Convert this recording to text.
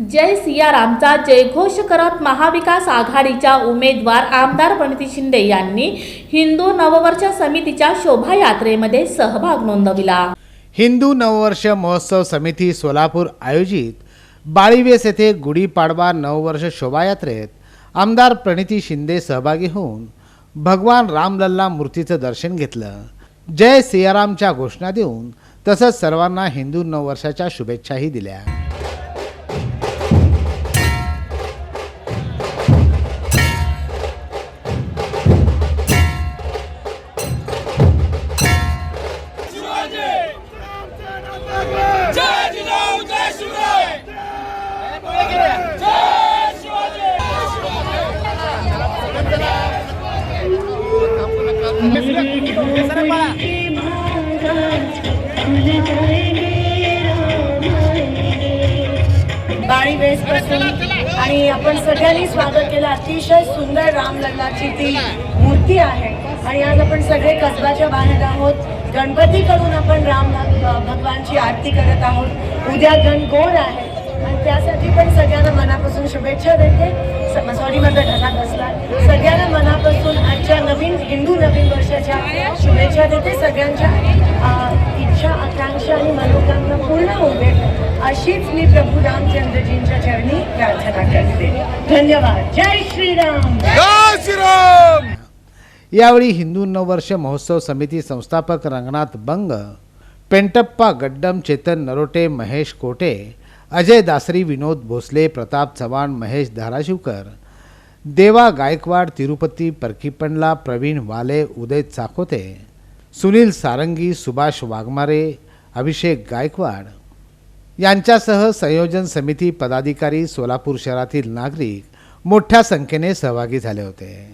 जय सियारामचा जयघोष करत महाविकास आघाडीच्या उमेदवार आमदार प्रणिती शिंदे यांनी हिंदू नववर्ष समितीच्या शोभायात्रेमध्ये सहभाग नोंदविला. हिंदू नववर्ष महोत्सव समिती सोलापूर आयोजित बाळीवेस येथे गुढीपाडवा नववर्ष शोभायात्रेत आमदार प्रणिती शिंदे सहभागी होऊन भगवान रामलल्ला मूर्तीचं दर्शन घेतलं. जय सियारामच्या घोषणा देऊन तसंच सर्वांना हिंदू नववर्षाच्या शुभेच्छाही दिल्या. बाळी. वेस पासून आणि आपण सगळ्यांनी स्वागत केलं. अतिशय सुंदर रामलल्लाची ती मूर्ती आहे. आणि आज आपण सगळे कसबाच्या बाहेर आहोत. गणपतीकडून आपण राम भग- भगवानची आरती करत आहोत. उद्या गणगोर आहे. आणि त्यासाठी पण सगळ्यांना मनापासून शुभेच्छा देते. सॉरी माझा घरात असला सगळ्यांना आजच्या नवीन हिंदू नवीन वर्षाच्या शुभेच्छा देते सगळ्यांच्या इच्छा आकांक्षा आणि मनोकामना पूर्ण दे. अशीच मी प्रभू रामचंद्रजींच्या चरणी प्रार्थना करते. धन्यवाद. जय श्रीराम. जय श्रीराम. यावेळी हिंदू नववर्ष महोत्सव समिती संस्थापक रंगनाथ बंग पेंटप्पा गड्डम चेतन नरोटे महेश कोटे अजय दासरी विनोद भोसले प्रताप चव्हाण महेश धाराशिवकर देवा गायकवाड तिरुपती परकीपणला प्रवीण वाले उदय चाकोते सुनील सारंगी सुभाष वाघमारे अभिषेक गायकवाड यांच्यासह संयोजन समिती पदाधिकारी सोलापूर शहरातील नागरिक मोठ्या संख्येने सहभागी झाले होते.